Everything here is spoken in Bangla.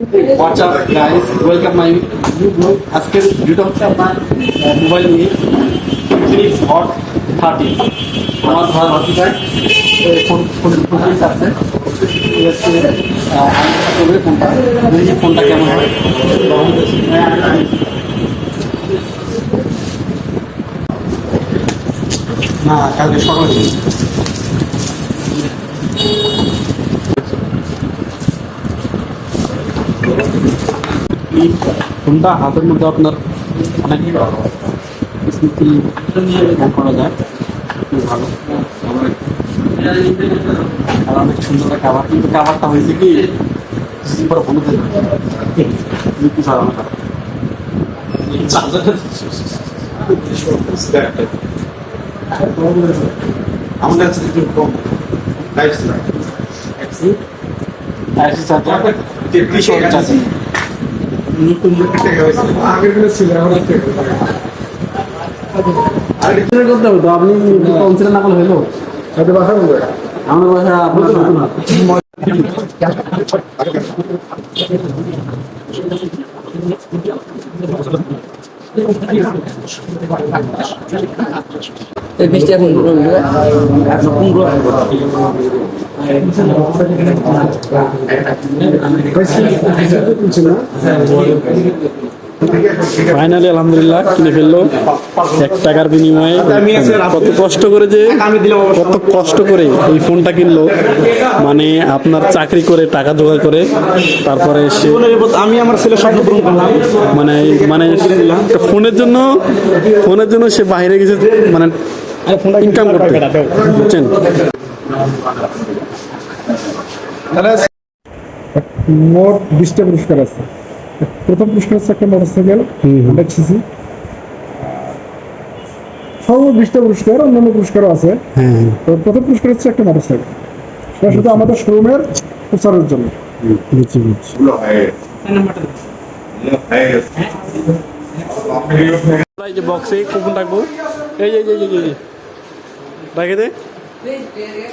WhatsApp guys welcome my new blog আজকের ভিডিওটা হচ্ছে আপনার মোবাইল নিয়ে ইনফিনিক্স হট থার্টি আমার ঘর হটিটায় ফোন ফোন আছে করবে ফোনটা দেখি ফোনটা কেমন হয় না কালকে সকালে। এই ফোনটা হাতের মধ্যে আপনার অনেক স্মৃতি করা যায়। খুব ভালো। আর অনেক সুন্দর কাভার কিন্তু কাভারটা হয়েছে কি? পরে মৃত্যু আমাদের কাছে একটু কম। তেত্রিশ নতুন আগের ছিল এখন এটা করতে হবে তো আপনি কনসিডার না করলে হলো হয়তো বাসা বন্ধ আমার বাসা আপনার নতুন হাত। ফাইনালি আলহামদুলিল্লাহ, কিনে ফেলল। এক টাকার বিনিময়ে কত কষ্ট করে যে, কত কষ্ট করে এই ফোনটা কিনলো। মানে আপনার চাকরি করে, টাকা জোগাড় করে, তারপরে সে আমি আমার ছেলে স্বপ্ন পূরণ করলাম মানে মানে ফোনের জন্য ফোনের জন্য সে বাইরে গেছে মানে ইনকাম করতে। বুঝছেন? মোট বিশটা পুরস্কার আছে। প্রথম পুরস্কার হচ্ছে একটা মোটরসাইকেল হান্ড্রেড সিসি সর্বোচ্চ বিশটা পুরস্কার অন্যান্য পুরস্কারও আছে। হ্যাঁ তো প্রথম পুরস্কার হচ্ছে একটা মোটরসাইকেল সেটা শুধু আমাদের শোরুমের প্রচারের জন্য। বুঝছি বুঝছি। যে বক্সে কুপন রাখব এই এই এই। যে, এই যে রাখে দে